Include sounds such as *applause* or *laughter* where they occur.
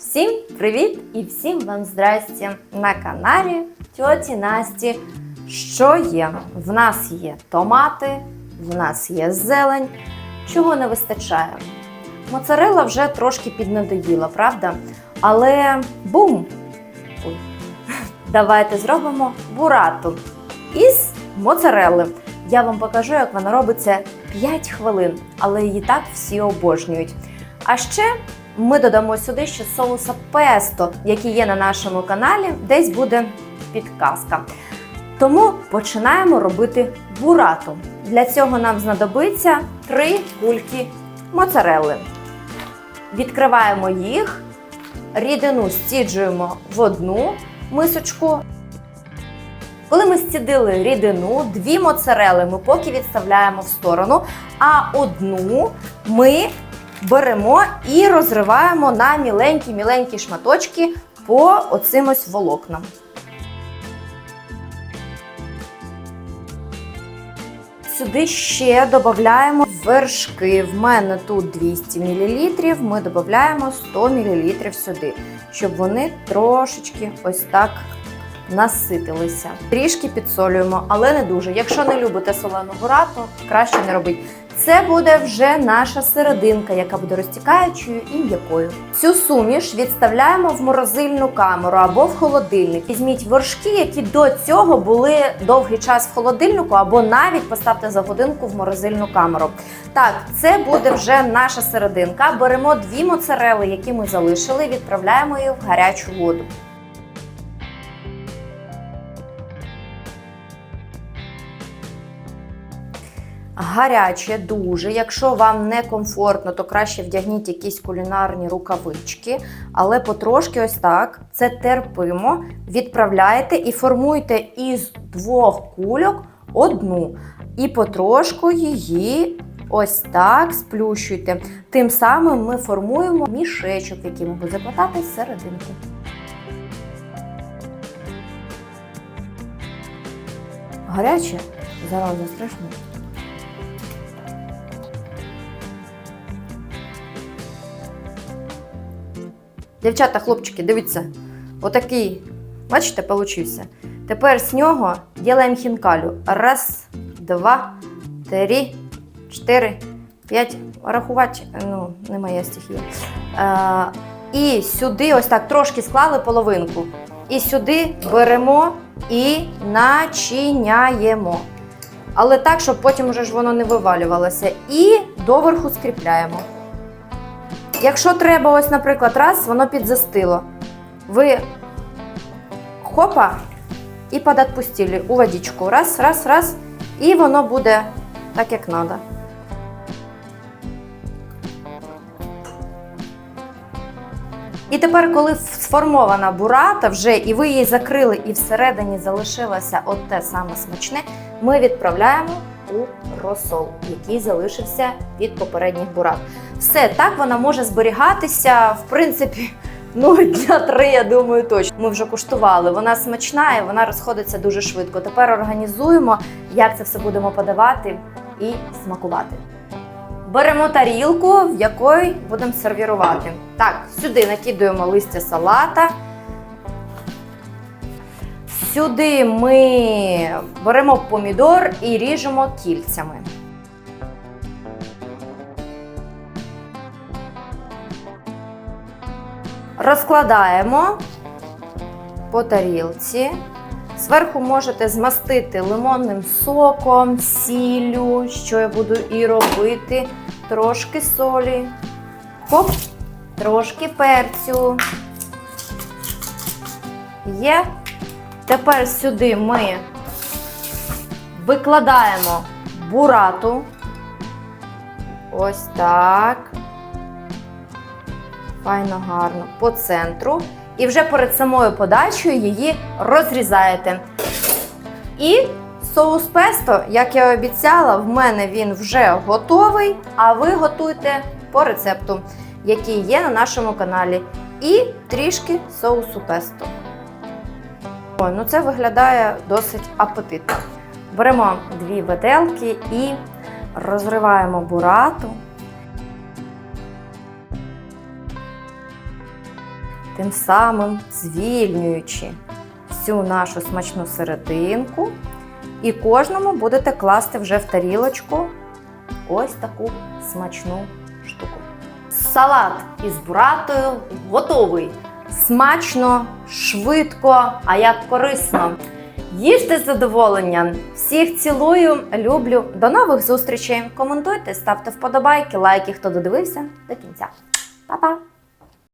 Всім привіт і всім вам здрасті на каналі Тьоті Насті. Що є? В нас є томати, в нас є зелень. Чого не вистачає? Моцарелла вже трошки піднадоїла, правда? Але бум! Ой. *laughs* Давайте зробимо бурату із моцарелли. Я вам покажу, як вона робиться 5 хвилин, але її так всі обожнюють. А ще ми додамо сюди ще соуса песто, який є на нашому каналі, десь буде підказка. Тому починаємо робити бурату. Для цього нам знадобиться 3 кульки моцарелли. Відкриваємо їх, рідину стіджуємо в одну мисочку. Коли ми стідили рідину, дві моцарели ми поки відставляємо в сторону, а одну ми беремо і розриваємо на міленькі-міленькі шматочки по оцим ось волокнам. Сюди ще додаємо вершки. В мене тут 200 мл, ми додаємо 100 мл сюди, щоб вони трошечки ось так наситилися. Трішки підсолюємо, але не дуже. Якщо не любите солену бурату, краще не робіть. Це буде вже наша серединка, яка буде розтікаючою і м'якою. Цю суміш відставляємо в морозильну камеру або в холодильник. Візьміть вершки, які до цього були довгий час в холодильнику, або навіть поставте за годинку в морозильну камеру. Так, це буде вже наша серединка. Беремо дві моцарели, які ми залишили, відправляємо їх в гарячу воду. Гаряче дуже. Якщо вам не комфортно, то краще вдягніть якісь кулінарні рукавички. Але потрошки ось так це терпимо, відправляєте і формуйте із двох кульок одну. І потрошку її ось так сплющуйте. Тим самим ми формуємо мішечок, який ми будемо закладати серединку. Гаряче, зараз страшно. Дівчата, хлопчики, дивіться, отакий, бачите, получився. Тепер з нього ділаємо хінкалю. Раз, два, три, чотири, п'ять. Рахувати, ну, не моя стихія. Е, і сюди, ось так, трошки склали половинку. І сюди беремо і начиняємо. Але так, щоб потім вже ж воно не вивалювалося. І доверху скріпляємо. Якщо треба, ось, наприклад, раз, воно підзастило. Ви хопа і подотпустили у водичку. Раз, раз, раз. І воно буде так, як треба. І тепер, коли сформована бурата вже, і ви її закрили, і всередині залишилося от те саме смачне, ми відправляємо у розсол, який залишився від попередніх бурат. Все, так вона може зберігатися, в принципі, ну, дня три, я думаю, точно. Ми вже куштували. Вона смачна і вона розходиться дуже швидко. Тепер організуємо, як це все будемо подавати і смакувати. Беремо тарілку, в якої будемо сервірувати. Так, сюди накидуємо листя салата. Сюди ми беремо помідор і ріжемо кільцями. Розкладаємо по тарілці. Зверху можете змастити лимонним соком, сіллю, що я буду і робити, трошки солі, хоп, трошки перцю. Є. Тепер сюди ми викладаємо бурату. Ось так. Файно гарно по центру. І вже перед самою подачею її розрізаєте. І соус песто, як я обіцяла, в мене він вже готовий, а ви готуйте по рецепту, який є на нашому каналі. І трішки соусу песто. Ой, ну це виглядає досить апетитно. Беремо дві виделки і розриваємо бурату. Тим самим звільнюючи всю нашу смачну серединку. І кожному будете класти вже в тарілочку ось таку смачну штуку. Салат із буратою готовий. Смачно, швидко, а як корисно. Їжте з задоволенням. Всіх цілую, люблю. До нових зустрічей. Коментуйте, ставте вподобайки, лайки, хто додивився до кінця. Па-па!